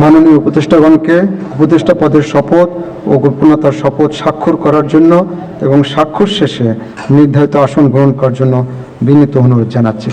মাননীয় উপদেষ্টাগণকে উপদেষ্টা পদের শপথ ও গোপনতার শপথ স্বাক্ষর করার জন্য এবং স্বাক্ষর শেষে নির্ধারিত আসন গ্রহণ করার জন্য বিনীত অনুরোধ জানাচ্ছি।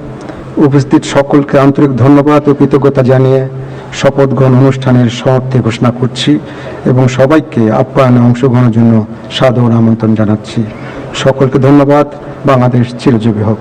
উপস্থিত সকলকে আন্তরিক ধন্যবাদ ও কৃতজ্ঞতা জানিয়ে শপথ গ্রহণ অনুষ্ঠানের সমাপ্তি ঘোষণা করছি এবং সবাইকে আপ্যায়নে অংশগ্রহণের জন্য সাদর আমন্ত্রণ জানাচ্ছি। সকলকে ধন্যবাদ। বাংলাদেশ চিরজীবী হোক।